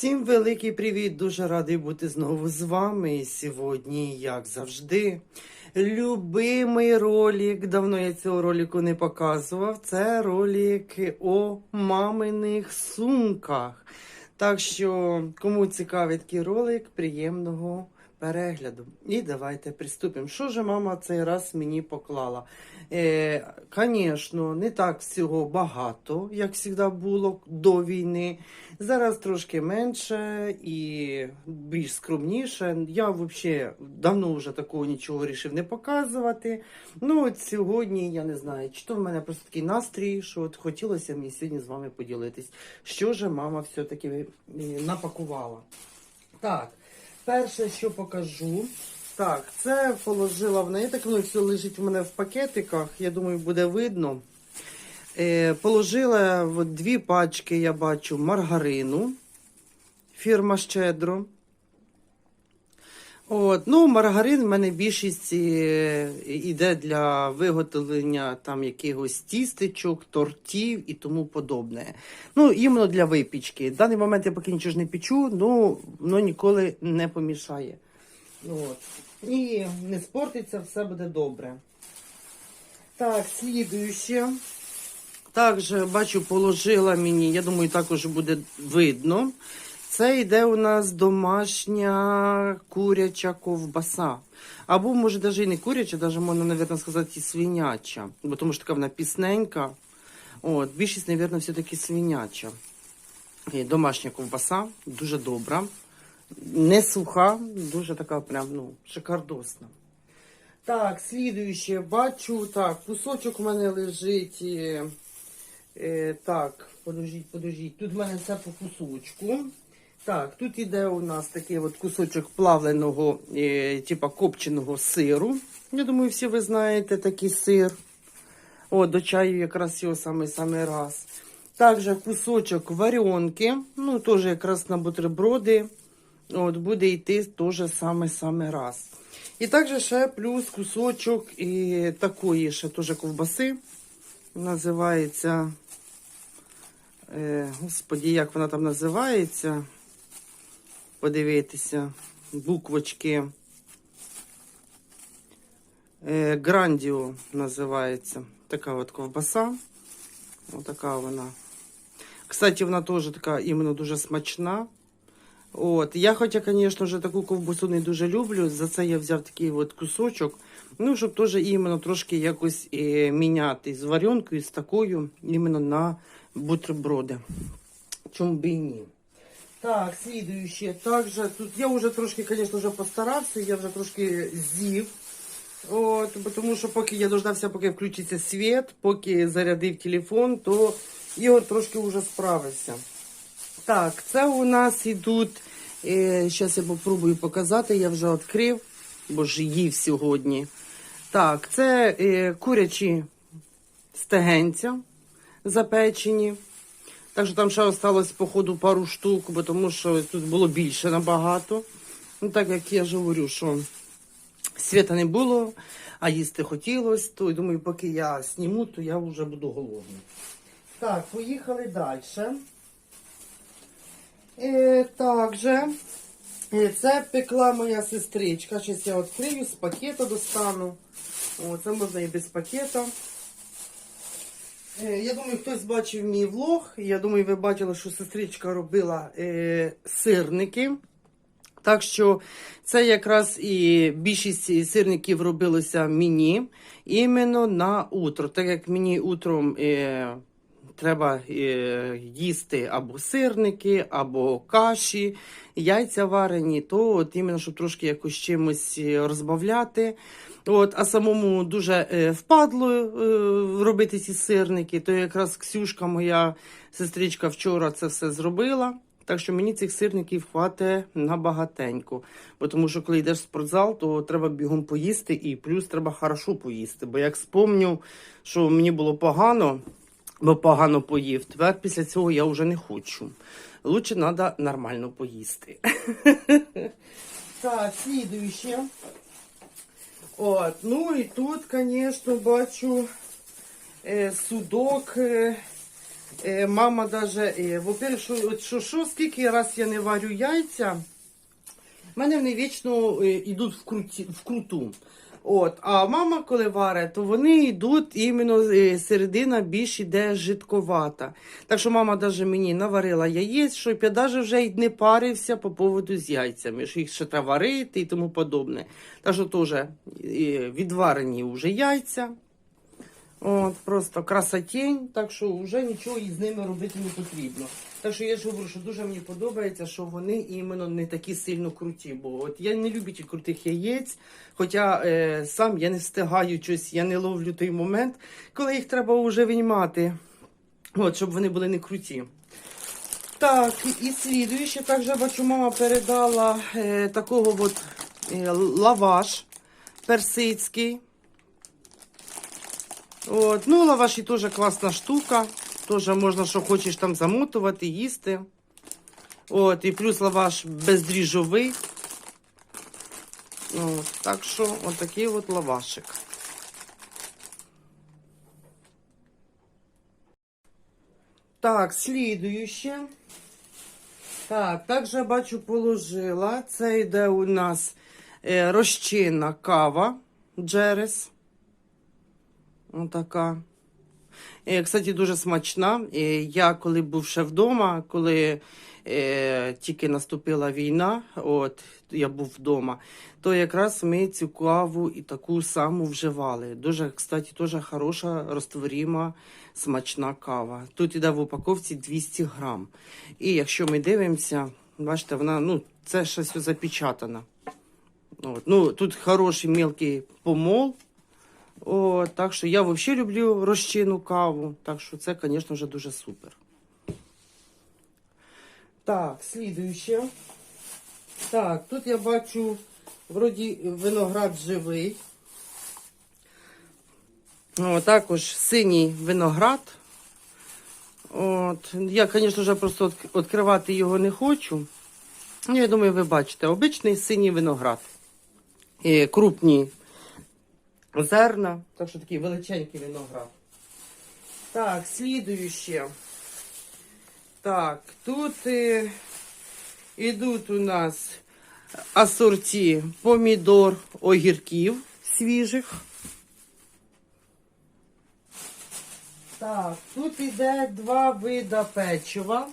Всім великий привіт! Дуже радий бути знову з вами. І сьогодні, як завжди, любимий ролик. Давно я цього ролику не показував. Це ролик о маминих сумках. Так що, кому цікавий такий ролик, приємного перегляду. І давайте приступимо. Що ж мама цей раз мені поклала? Е, Звісно, не так всього багато, як завжди було до війни. Зараз трошки менше і більш скромніше. Я взагалі давно вже такого нічого вирішив не показувати. Ну от сьогодні я не знаю, чи то в мене просто такий настрій, що от хотілося мені сьогодні з вами поділитись. Що ж мама все-таки е, напакувала. Так, перше, що покажу. Так, це положила в неї. Так воно все лежить у мене в пакетиках. Я думаю, буде видно. Е, положила в дві пачки, я бачу, маргарину. Фірма Щедро. От, ну, маргарин в мене більшість е, іде для виготовлення там якихось тістечок, тортів і тому подобне. Ну, іменно для випічки. В даний момент я поки нічого ж не печу, ну воно ніколи не помішає. От. І не спортиться, все буде добре. Так, слідуюче. Також бачу, положила мені, я думаю, також буде видно. Це йде у нас домашня куряча ковбаса. Або, може, навіть і не куряча, навіть можна, мабуть, сказати, і свиняча. Бо тому що така вона пісненька. От, більшість, мабуть, все-таки свиняча. Е, Домашня ковбаса, дуже добра. Не суха, дуже така прям, ну, шикардосна. Так, слідуюче, бачу, так, кусочок у мене лежить. е, е, так, подождіть, подождіть. Тут в мене все по кусочку. Так, тут іде у нас такий от кусочок плавленого, е, типа копченого сиру. Я думаю, всі ви знаєте такий сир. О, до чаю якраз його саме-саме раз. Також кусочок варіонки, ну, теж якраз на бутерброди. От, буде йти теж саме-саме раз. І також ще плюс кусочок і такої ще теж ковбаси. Називається. Е, господі, як вона там називається? Подивитися. Буквочки. Е, Грандіо називається. Така от ковбаса. Отака вона. Кстати, вона теж така іменно дуже смачна. От. Я, хоча, звісно, вже таку ковбасу не дуже люблю, за це я взяв такий от кусочок. Ну, щоб теж іменно трошки якось е, міняти з варенкою, з такою, іменно на бутерброди. Чому б і ні. Так, слідуюче. Также тут я вже трошки, звісно, вже постарався, я вже трошки з'їв. От, тому що поки я дождався, поки включиться світ, поки зарядив телефон, то Ігор трошки вже справився. Так, це у нас ідуть. Е, Зараз я попробую показати, я вже відкрив, бо ж їв сьогодні. Так, це е, курячі стегенця запечені. Так що там ще осталось, походу, пару штук, бо тому що тут було більше набагато. Ну, так як я ж говорю, що світа не було, а їсти хотілося, то думаю, поки я сніму, то я вже буду голодний. Так, поїхали далі. Е, также е, це пекла моя сестричка. Зараз я відкрию, з пакета достану. О, це можна і без пакета. Е, я думаю, хтось бачив мій влог. Я думаю, ви бачили, що сестричка робила е, сирники. Так що це якраз і більшість сирників робилося мені іменно на утро. Так як мені утром е, треба е, їсти або сирники, або каші, яйця варені, то от іменно, щоб трошки якось чимось е, розбавляти. От, а самому дуже е, впадло робити ці сирники, то якраз Ксюшка, моя сестричка, вчора це все зробила. Так що мені цих сирників хватить на багатенько. Бо тому що коли йдеш в спортзал, то треба бігом поїсти, і плюс треба хорошо поїсти. Бо як спомню, що мені було погано, бо погано поїв, тепер після цього я вже не хочу. Лучше треба нормально поїсти. Так, слідуюче. От, ну і тут, звісно, бачу е, судок. Е, Е, мама даже, е, во-первых, що, що, скільки раз я не варю яйця, в мене вони вічно е, йдуть в, круті, в круту. От, а мама, коли варить, то вони йдуть іменно е, середина більш іде жидковата. Так що мама даже мені наварила яєць, щоб я даже вже й не парився по поводу з яйцями, що їх ще треба варити і тому подобне. Так що теж е, відварені вже яйця. От, просто красотень, так що вже нічого із ними робити не потрібно. Так що я ж говорю, що дуже мені подобається, що вони іменно не такі сильно круті. Бо от я не любитель крутих яєць, хоча е, сам я не встигаю щось, я не ловлю той момент, коли їх треба вже виймати, от, щоб вони були не круті. Так, і, слідуюче, також бачу, мама передала е, такого от е, лаваш персидський. От, ну, лаваші теж класна штука. Теж можна, що хочеш там замотувати, їсти. От, і плюс лаваш бездріжовий. От, так що, отакий от лавашик. Так, слідуюче. Так, також я бачу, положила. Це йде у нас е, розчинна кава Джерес. Отака. Е, Кстати, дуже смачна. Е, Я коли був ще вдома, коли е, тільки наступила війна, от я був вдома, то якраз ми цю каву і таку саму вживали. Дуже, кстати, теж хороша, розтворіма, смачна кава. Тут іде в упаковці 200 грам. І якщо ми дивимося, бачите, вона ну, це щось запечатано. От. Ну, тут хороший мелкий помол. О, так що я взагалі люблю розчинну каву. Так що це, звісно, вже дуже супер. Так, слідуюче. Так, тут я бачу вроді виноград живий. О, також синій виноград. От. Я, звісно, вже просто відкривати його не хочу. Ну, Я думаю, ви бачите, обичний синій виноград. І крупні зерна, так що такий величенький виноград. Так, слідуюче. Так, тут е, ідуть у нас асорті помідор, огірків свіжих. Так, тут іде два вида печива.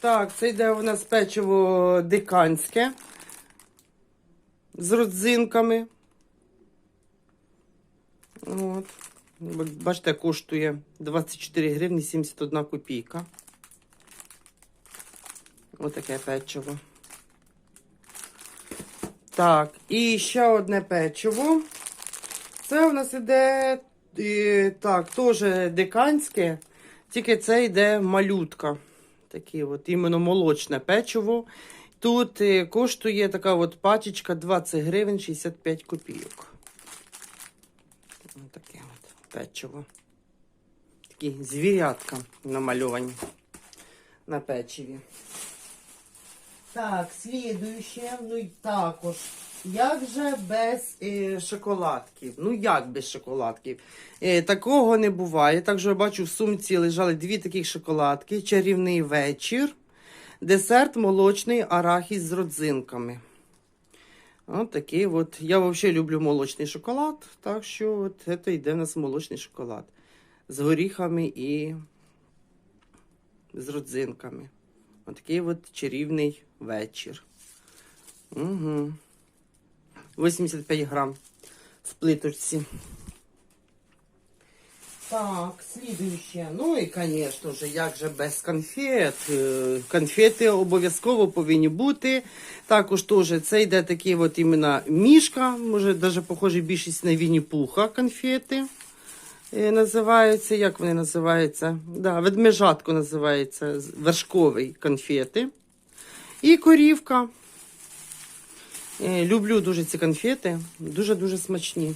Так, це йде у нас печиво диканське з родзинками. От. Бачите, коштує 24 гривні 71 копійка. Отаке печиво. Так, і ще одне печиво. Це у нас іде е, так, теж диканське, тільки це йде малютка. Таке от іменно молочне печиво. Тут е, коштує така от пачечка 20 гривень 65 копійок. Печиво. Такі звірятка намальовані на печиві. Так, слідуюче, ну і також. Як же без е, шоколадків? Ну як без шоколадків? Е, такого не буває. Також я бачу, в сумці лежали дві таких шоколадки. Чарівний вечір. Десерт молочний арахіс з родзинками. От такий от. Я взагалі люблю молочний шоколад, так що от це йде в нас молочний шоколад. З горіхами і з родзинками. От такий от чарівний вечір. Угу. 85 грам в плиточці. Так, слідуюче. Ну і, звісно ж, як же без конфет. Е, Конфети обов'язково повинні бути. Також теж це йде такий от іменно мішка, може навіть похожий більшість на Вінні-Пуха конфети. Е, Називаються, як вони називаються? Да, ведмежатко називається, вершковий конфети. І корівка. Е, Люблю дуже ці конфети, дуже-дуже смачні.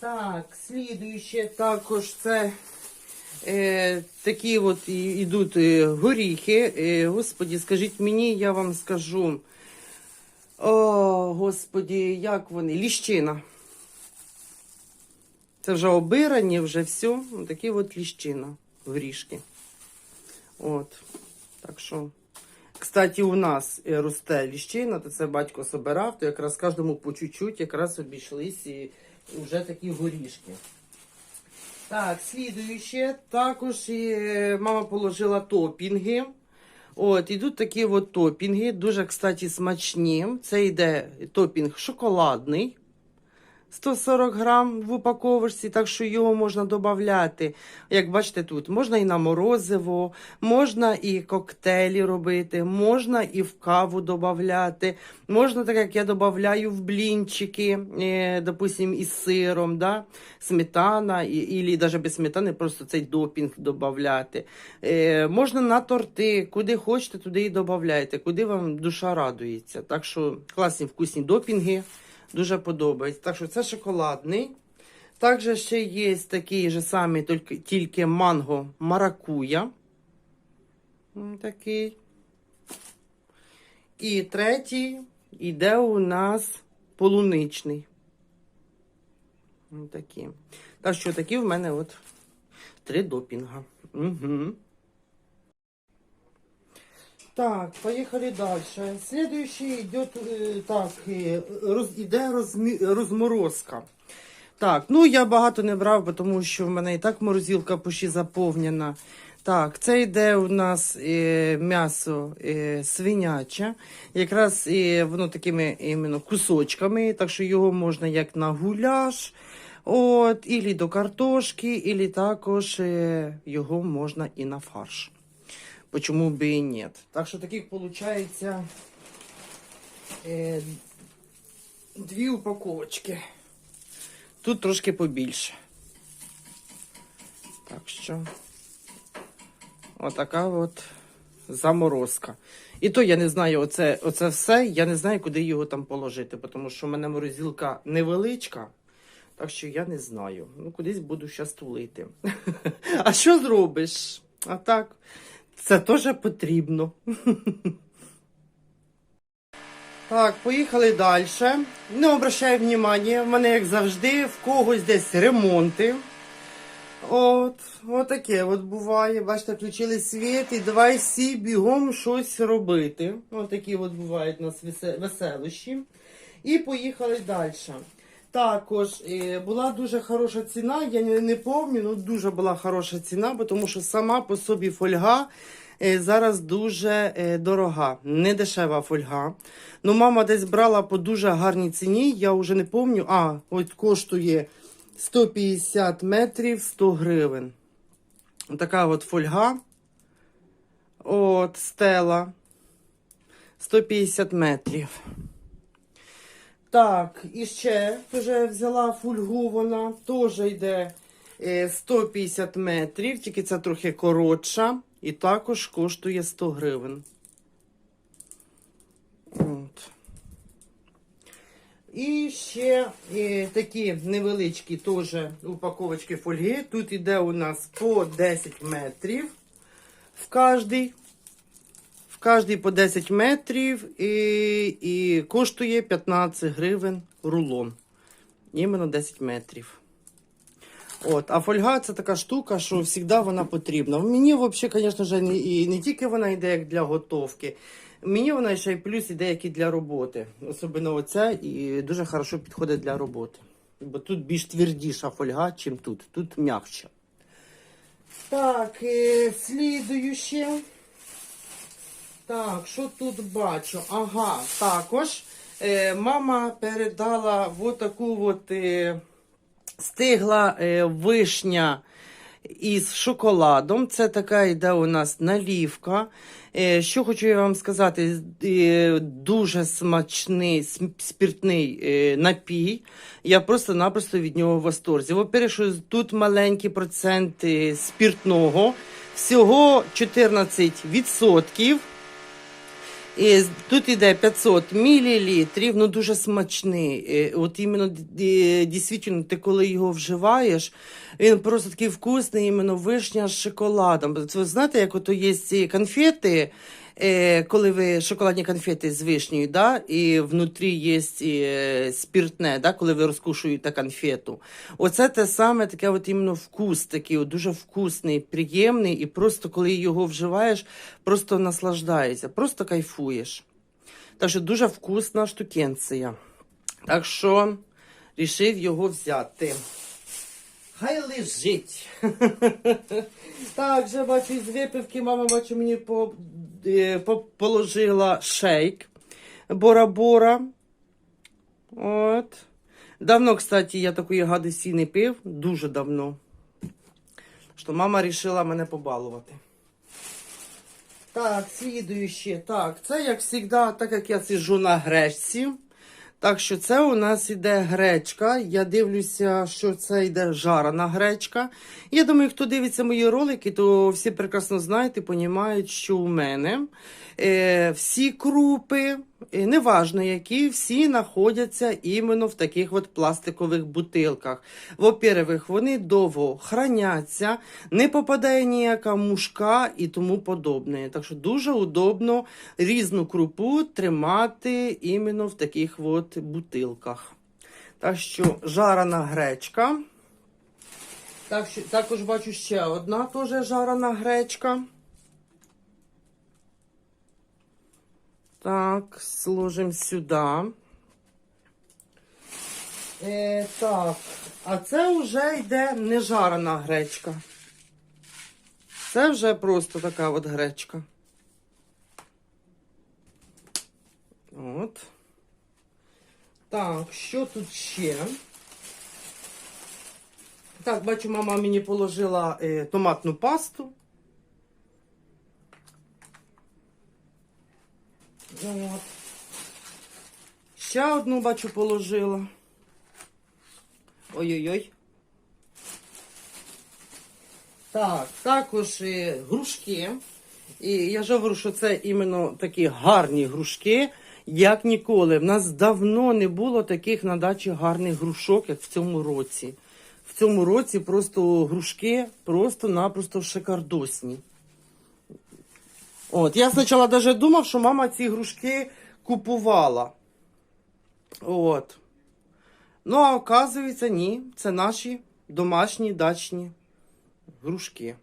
Так, слідуюче також це е, такі от ідуть е, горіхи. Е, господі, скажіть мені, я вам скажу. О, господі, як вони? Ліщина. Це вже обирані, вже все. Такі от ліщина горішки. От. Так що. Кстати, у нас е, росте ліщина, то це батько собирав, то якраз кожному по чуть-чуть якраз обійшлись і вже такі горішки. Так, слідуюче, також і мама положила топінги. От, ідуть такі от топінги, дуже, кстати, смачні. Це йде топінг шоколадний. 140 грам в упаковочці, так що його можна додати. Як бачите, тут можна і на морозиво, можна і коктейлі робити, можна і в каву додати, можна, так як я додаю в блінчики, е, допустим, із сиром, да? сметана, і, навіть без сметани, просто цей допінг додати. Е, можна на торти, куди хочете, туди і додавайте, куди вам душа радується. Так що класні вкусні допінги. Дуже подобається. Так що це шоколадний. Також ще є такий же самий, тільки, тільки манго маракуя. Такий. І третій іде у нас полуничний. Такі. Так що такі в мене от три допінга. Угу. Так, поехали дальше. Следующий идет, э, так, э, роз, іде розмі, розморозка. Так, ну я багато не брав, тому що в мене і так морозилка почти заповнена. Так, це йде у нас е, м'ясо е, свиняче. Якраз е, воно такими іменно кусочками, так що його можна як на гуляш, от, ілі до картошки, ілі також е, його можна і на фарш. Почему бы и нет. Так что таких получается э, дві упаковочки. Тут трошки побільше. Так що отака от заморозка. І то я не знаю, оце, оце все, я не знаю, куди його там положити, тому що в мене морозилка невеличка. Так що я не знаю. Ну, кудись буду зараз тулити. А що зробиш? А так, це теж потрібно. Так, поїхали далі. Не обращай внимання, в мене, як завжди, в когось десь ремонти. От, отаке от буває. Бачите, включили світ і давай всі бігом щось робити. Отакі от бувають у нас веселощі. І поїхали далі. Також е, була дуже хороша ціна, я не, не пам'ятаю, ну дуже була хороша ціна, тому що сама по собі фольга е, зараз дуже е, дорога, не дешева фольга. Ну, мама десь брала по дуже гарній ціні, я вже не пам'ятаю. А, от коштує 150 метрів 100 гривень. Така от фольга. От, стела. 150 метрів. Так, і ще вже взяла фольгу, вона теж йде е, 150 метрів, тільки це трохи коротша. І також коштує 100 гривень. От. І ще е, такі невеличкі теж упаковочки фольги. Тут іде у нас по 10 метрів в кожній. В по 10 метрів і, і коштує 15 гривень рулон. Іменно 10 метрів. От, а фольга це така штука, що завжди вона потрібна. Мені взагалі, звісно не, і не тільки вона йде як для готовки. Мені вона ще й плюс іде як і для роботи. Особливо оце і дуже хорошо підходить для роботи. Бо тут більш твердіша фольга, чим тут. Тут м'якше. Так, е, слідуюче. Так, що тут бачу? Ага, також е, мама передала вот таку от е, стигла е, вишня із шоколадом. Це така йде у нас налівка. Е, що хочу я вам сказати, е, дуже смачний см- спіртний е, напій. Я просто-напросто від нього в восторзі. Во-перше, тут маленькі проценти спіртного, всього 14%. Тут іде 500 мілілітрів, ну дуже смачний. Е, От іменно е, дійсно, ти коли його вживаєш, він просто такий вкусний, іменно вишня з шоколадом. Це знаєте, як ото є ці конфети, е, коли ви шоколадні конфети з вишнею, да, і внутрі є е, спіртне, да, коли ви розкушуєте конфету. Оце те саме таке от іменно вкус, такий от дуже вкусний, приємний, і просто коли його вживаєш, просто наслаждаєшся, просто кайфуєш. Так що дуже вкусна штукенція. Так що рішив його взяти. Хай лежить. так, вже бачу, з випивки мама бачу, мені по- положила шейк Бора-Бора. От. Давно, кстати, я такої гадості не пив. Дуже давно. Що мама вирішила мене побалувати. Так, слідуюче. Так, це як завжди, так як я сиджу на гречці. Так що це у нас іде гречка. Я дивлюся, що це йде жарена гречка. Я думаю, хто дивиться мої ролики, то всі прекрасно знають і розуміють, що у мене е, всі крупи, е, неважно які, всі знаходяться іменно в таких от пластикових бутилках. Во-первых, вони довго храняться, не попадає ніяка мушка і тому подобне. Так що дуже удобно різну крупу тримати іменно в таких от бутилках. Так що жарена гречка. Так також бачу ще одна теж жарена гречка. Так, сложимо сюди. Е, так, а це вже йде не жарена гречка. Це вже просто така от гречка. От. Так, що тут ще? Так, бачу, мама мені положила е, томатну пасту. От. Ще одну, бачу, положила. Ой-ой-ой. Так, також е, грушки. І я ж говорю, що це іменно такі гарні грушки, як ніколи. В нас давно не було таких на дачі гарних грушок, як в цьому році. В цьому році просто грушки просто-напросто шикардосні. От, я спочатку навіть думав, що мама ці грушки купувала. От. Ну, а оказується, ні, це наші домашні дачні грушки.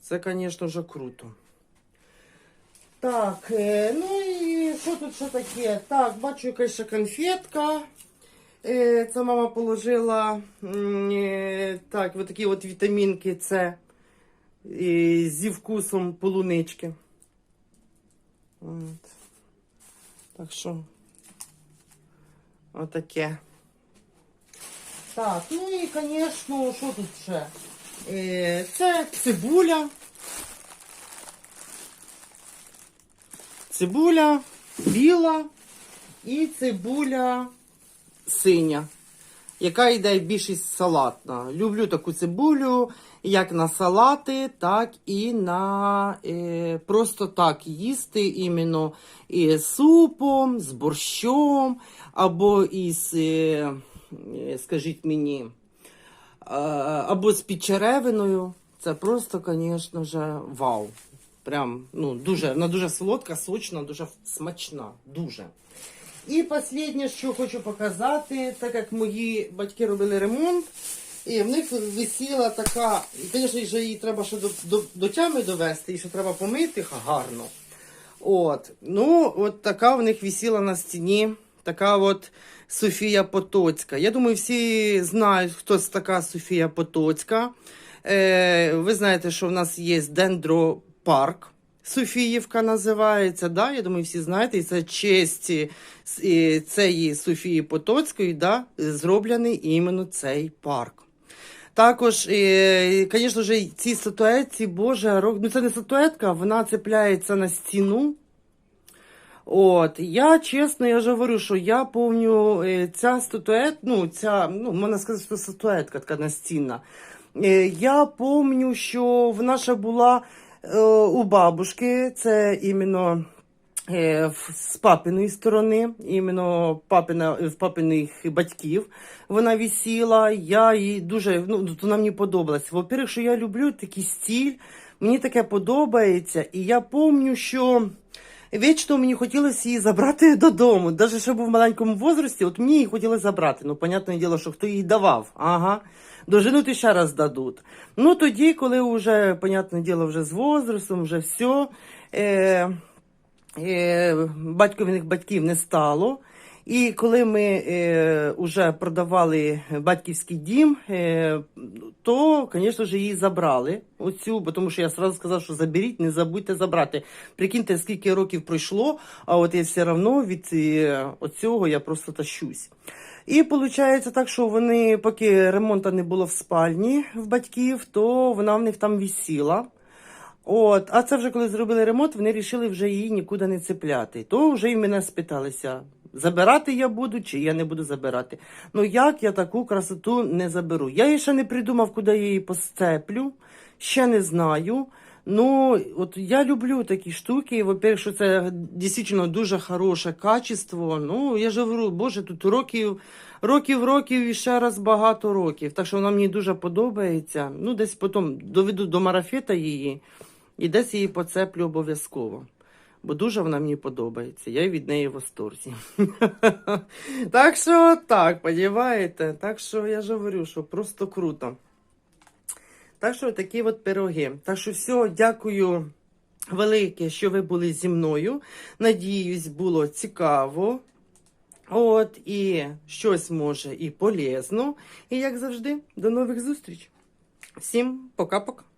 Це, звісно вже круто. Так, е, ну і що тут ще таке? Так, бачу якась конфетка. Е, Це мама положила е, так, от такі от вітамінки С е, зі вкусом полунички. От. Так що, отаке. Так, ну і, звісно, що тут ще? Е, Це цибуля. Цибуля біла і цибуля синя, яка йде більшість салатна. Люблю таку цибулю як на салати, так і на е, просто так їсти іменно і супом, з борщом, або із, е, е, скажіть мені, е, або з підчеревиною. Це просто, звісно вау. Прям, ну, дуже, вона дуже солодка, сочна, дуже смачна. Дуже. І останнє, що хочу показати, так як мої батьки робили ремонт, і в них висіла така, і, звісно, її треба ще до, до, до тями довести, і що треба помити гарно. От. Ну, от така в них висіла на стіні, така от Софія Потоцька. Я думаю, всі знають, хто це така Софія Потоцька. Е, ви знаєте, що в нас є дендропарк. Софіївка називається, да? я думаю, всі знаєте, і це честь цієї Софії Потоцької, да? зроблений іменно цей парк. Також, е, звісно ж, ці статуетці, Боже, ну це не статуетка, вона цепляється на стіну. От, я чесно, я ж говорю, що я помню е, ця статует, ну, ця, ну, можна сказати, що статуетка така настінна. Е, Я помню, що вона ще була е, у бабушки, це іменно е, з папиної сторони, іменно папина, в папиних батьків вона висіла. Я її дуже, ну, вона мені подобалась. Во-первых, що я люблю такий стиль, Мені таке подобається, і я пам'ятаю, що вічно мені хотілося її забрати додому. Навіть ще був в маленькому возрасті, от мені її хотілося забрати. Ну, понятне діло, що хто її давав. Ага. Доженути ще раз дадуть. Ну тоді, коли вже, понятне діло, вже з возрастом, вже все. Е, е, батькових батьків не стало. І коли ми е, вже продавали батьківський дім, е, то, звісно ж, її забрали. Оцю, бо тому що я сразу сказав, що заберіть, не забудьте забрати. Прикиньте, скільки років пройшло, а от я все одно від е, оцього я просто тащусь. І виходить так, що вони, поки ремонту не було в спальні в батьків, то вона в них там висіла. От, а це вже коли зробили ремонт, вони вирішили вже її нікуди не цепляти. То вже й мене спиталися, забирати я буду чи я не буду забирати. Ну як я таку красоту не заберу? Я її ще не придумав, куди я її посцеплю, ще не знаю. Ну, от я люблю такі штуки. Во-первых, що це дійсно дуже хороше качество. Ну, я ж говорю, боже, тут років, років, років і ще раз багато років. Так що вона мені дуже подобається. Ну, десь потім доведу до марафета її і десь її поцеплю обов'язково. Бо дуже вона мені подобається. Я від неї в восторзі. так що так, понімаєте? Так що я ж говорю, що просто круто. Так що такі от пироги. Так що все, дякую велике, що ви були зі мною. Надіюсь, було цікаво. От, і щось може і полезно. І як завжди, до нових зустріч. Всім пока-пока.